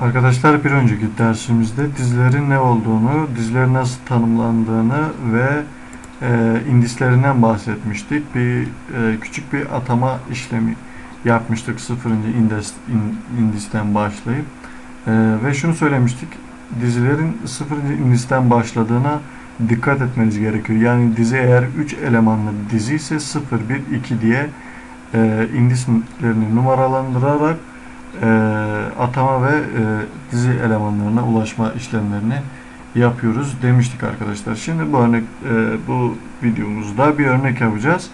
Arkadaşlar bir önceki dersimizde dizilerin ne olduğunu, dizilerin nasıl tanımlandığını ve e, indislerinden bahsetmiştik. Bir e, küçük bir atama işlemi yapmıştık sıfırıncı indes, in, indisten başlayıp e, ve şunu söylemiştik. Dizilerin sıfırıncı indisten başladığına dikkat etmeniz gerekiyor. Yani dizi eğer 3 elemanlı dizi ise 0, 1, 2 diye e, indislerini numaralandırarak e, atama ve e, dizi elemanlarına ulaşma işlemlerini yapıyoruz demiştik arkadaşlar. Şimdi bu örnek e, bu videomuzda bir örnek yapacağız.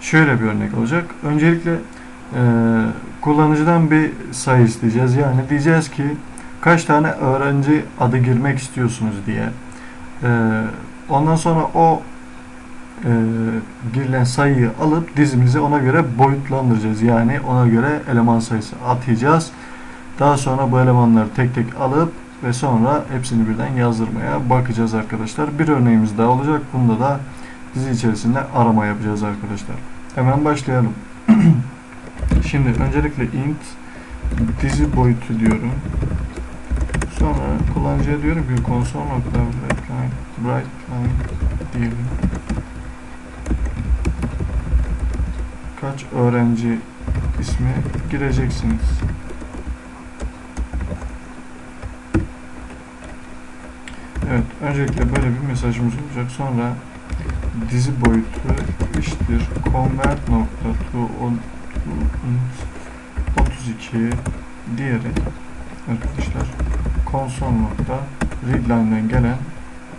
Şöyle bir örnek olacak. Öncelikle e, kullanıcıdan bir sayı isteyeceğiz. Yani diyeceğiz ki kaç tane öğrenci adı girmek istiyorsunuz diye. E, ondan sonra o e, girilen sayıyı alıp dizimizi ona göre boyutlandıracağız. Yani ona göre eleman sayısı atayacağız. Daha sonra bu elemanları tek tek alıp ve sonra hepsini birden yazdırmaya bakacağız arkadaşlar. Bir örneğimiz daha olacak. Bunda da dizi içerisinde arama yapacağız arkadaşlar. Hemen başlayalım. Şimdi öncelikle int dizi boyutu diyorum. Sonra kullanıcıya diyorum ki line diyelim. Kaç öğrenci ismi gireceksiniz. Evet, öncelikle böyle bir mesajımız olacak. Sonra dizi boyutu eşittir convert nokta to on to int 32 diyerek arkadaşlar konsol nokta readline'den gelen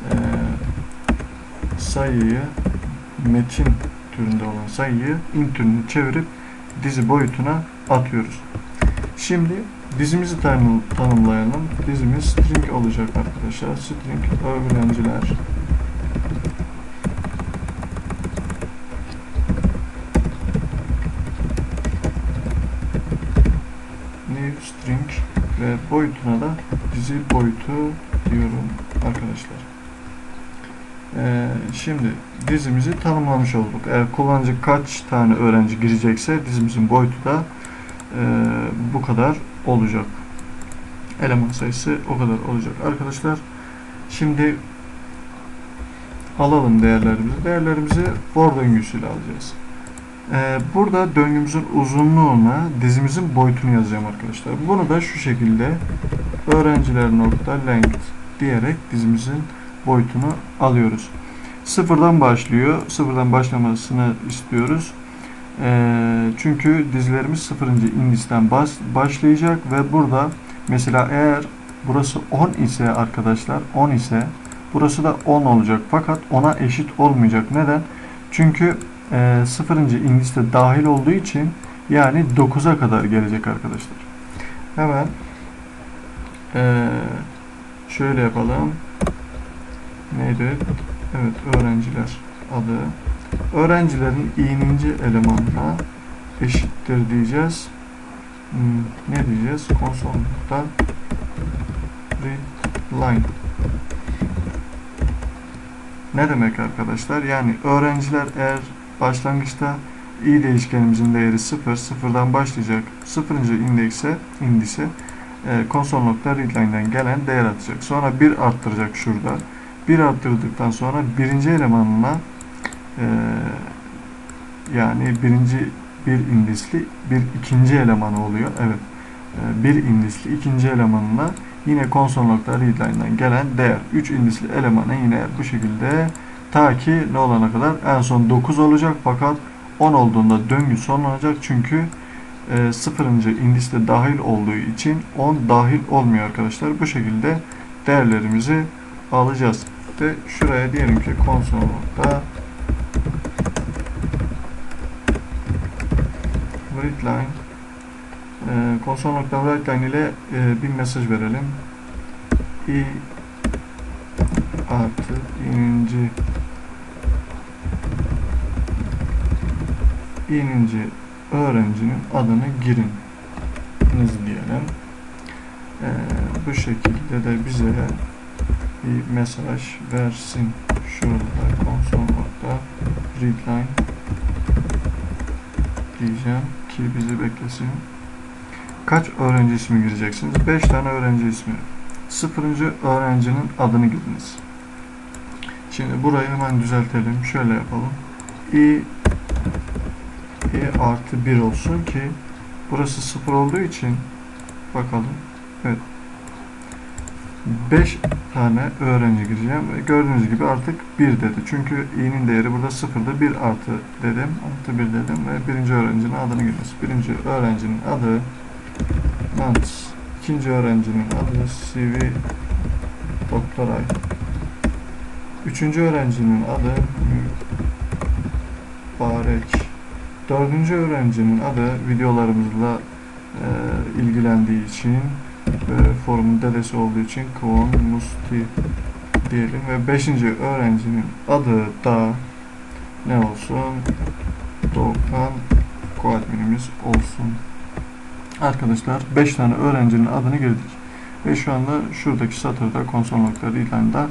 e, sayıyı metin türünde olan sayıyı int türünü çevirip dizi boyutuna atıyoruz. Şimdi dizimizi tanım, tanımlayalım. Dizimiz string olacak arkadaşlar. String öğrenciler new string ve boyutuna da dizi boyutu diyorum arkadaşlar. Ee, şimdi dizimizi tanımlamış olduk. Eğer kullanıcı kaç tane öğrenci girecekse dizimizin boyutu da e, bu kadar olacak. Eleman sayısı o kadar olacak. Arkadaşlar şimdi alalım değerlerimizi. Değerlerimizi for döngüsüyle alacağız. Ee, burada döngümüzün uzunluğuna dizimizin boyutunu yazacağım arkadaşlar. Bunu da şu şekilde öğrenciler nokta length diyerek dizimizin boyutunu alıyoruz. Sıfırdan başlıyor. Sıfırdan başlamasını istiyoruz. E, çünkü dizilerimiz sıfırıncı indisten baş, başlayacak ve burada mesela eğer burası 10 ise arkadaşlar 10 ise burası da 10 olacak. Fakat 10'a eşit olmayacak. Neden? Çünkü e, sıfırıncı indiste dahil olduğu için yani 9'a kadar gelecek arkadaşlar. Hemen e, şöyle yapalım. Neydi? Evet öğrenciler adı. Öğrencilerin i'ninci elemanına eşittir diyeceğiz. Hmm, ne diyeceğiz? Konsol.read line. Ne demek arkadaşlar? Yani öğrenciler eğer başlangıçta i değişkenimizin değeri 0, 0'dan başlayacak. 0. indekse, indise e, console.readline'den gelen değer atacak. Sonra 1 arttıracak şurada. 1 arttırdıktan sonra birinci elemanına e, yani birinci bir indisli bir ikinci elemanı oluyor. Evet. E, bir indisli ikinci elemanına yine console.readline'dan gelen değer 3 indisli elemana yine bu şekilde ta ki ne olana kadar en son 9 olacak fakat 10 olduğunda döngü sonlanacak çünkü e, 0. indiste dahil olduğu için 10 dahil olmuyor arkadaşlar. Bu şekilde değerlerimizi alacağız. Ve şuraya diyelim ki console.readline readline e, console.readline ile e, bir mesaj verelim. i artı ininci ininci öğrencinin adını girin diyelim. E, bu şekilde de bize bir mesaj versin. Şurada console.readline diyeceğim ki bizi beklesin. kaç öğrenci ismi gireceksiniz? 5 tane öğrenci ismi. Sıfırıncı öğrencinin adını giriniz. Şimdi burayı hemen düzeltelim. Şöyle yapalım. i i artı 1 olsun ki burası sıfır olduğu için bakalım. Evet. 5 tane öğrenci gireceğim ve gördüğünüz gibi artık 1 dedi. Çünkü i'nin değeri burada sıfırda 1 artı dedim. Artı 1 dedim ve birinci öğrencinin adını giriniz. Birinci öğrencinin adı Nance. İkinci öğrencinin adı CV Doktoray. Üçüncü öğrencinin adı Mübarek. Dördüncü öğrencinin adı videolarımızla e, ilgilendiği için forumun dedesi olduğu için Kwon Musti diyelim ve beşinci öğrencinin adı da ne olsun? Doğukan koadminimiz olsun. Arkadaşlar 5 tane öğrencinin adını girdik. Ve şu anda şuradaki satırda konsol noktaları ilanında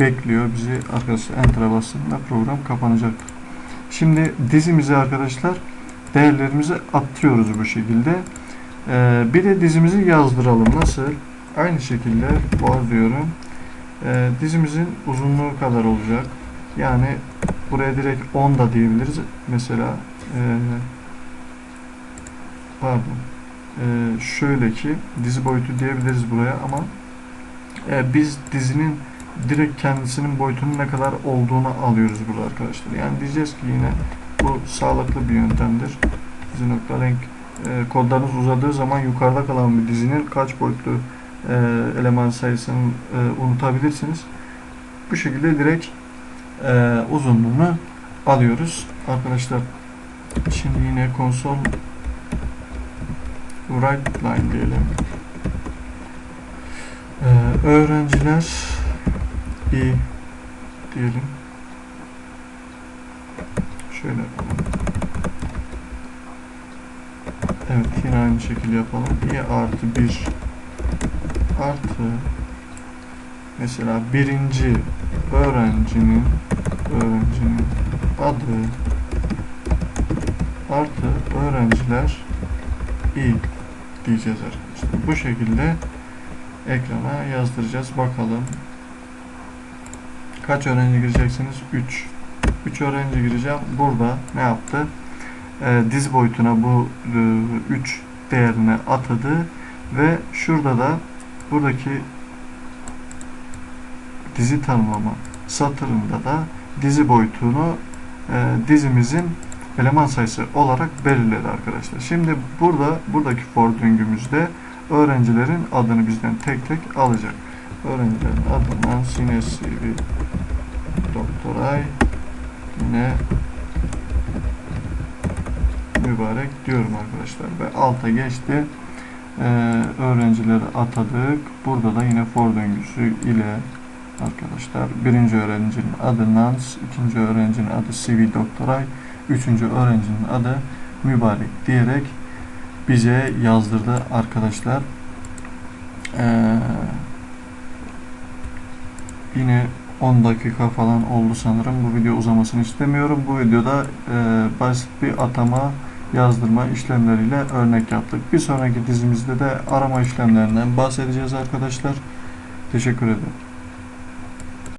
bekliyor bizi arkadaşlar enter'a bastığında program kapanacaktır. Şimdi dizimize arkadaşlar değerlerimizi atıyoruz bu şekilde. Ee, bir de dizimizi yazdıralım. Nasıl? Aynı şekilde var diyorum. Ee, dizimizin uzunluğu kadar olacak. Yani buraya direkt 10 da diyebiliriz. Mesela ee, pardon ee, şöyle ki dizi boyutu diyebiliriz buraya ama e, biz dizinin direkt kendisinin boyutunun ne kadar olduğunu alıyoruz burada arkadaşlar. Yani diyeceğiz ki yine bu sağlıklı bir yöntemdir. Dizi nokta renk e, kodlarınız uzadığı zaman yukarıda kalan bir dizinin kaç boyutlu e, eleman sayısını e, unutabilirsiniz. Bu şekilde direkt e, uzunluğunu alıyoruz. Arkadaşlar şimdi yine konsol write line diyelim. Öğrenciler i diyelim. Şöyle yapalım. Evet yine aynı şekilde yapalım. i artı 1 artı mesela birinci öğrencinin öğrencinin adı artı öğrenciler i diyeceğiz arkadaşlar. Bu şekilde ekrana yazdıracağız. Bakalım. Kaç öğrenci gireceksiniz? 3. 3 öğrenci gireceğim. Burada ne yaptı? Ee, diz boyutuna bu 3 e, değerini atadı ve şurada da buradaki dizi tanımlama satırında da dizi boyutunu e, dizimizin eleman sayısı olarak belirledi arkadaşlar. Şimdi burada buradaki for döngümüzde öğrencilerin adını bizden tek tek alacak. Öğrencilerin adından Sinesivi Doktoray yine mübarek diyorum arkadaşlar ve alta geçti. Ee, öğrencileri atadık. Burada da yine for döngüsü ile arkadaşlar birinci öğrencinin adı Nans, ikinci öğrencinin adı CV Doktoray, üçüncü öğrencinin adı Mübarek diyerek bize yazdırdı arkadaşlar. Ee, yine 10 dakika falan oldu sanırım. Bu video uzamasını istemiyorum. Bu videoda e, basit bir atama yazdırma işlemleriyle örnek yaptık. Bir sonraki dizimizde de arama işlemlerinden bahsedeceğiz arkadaşlar. Teşekkür ederim.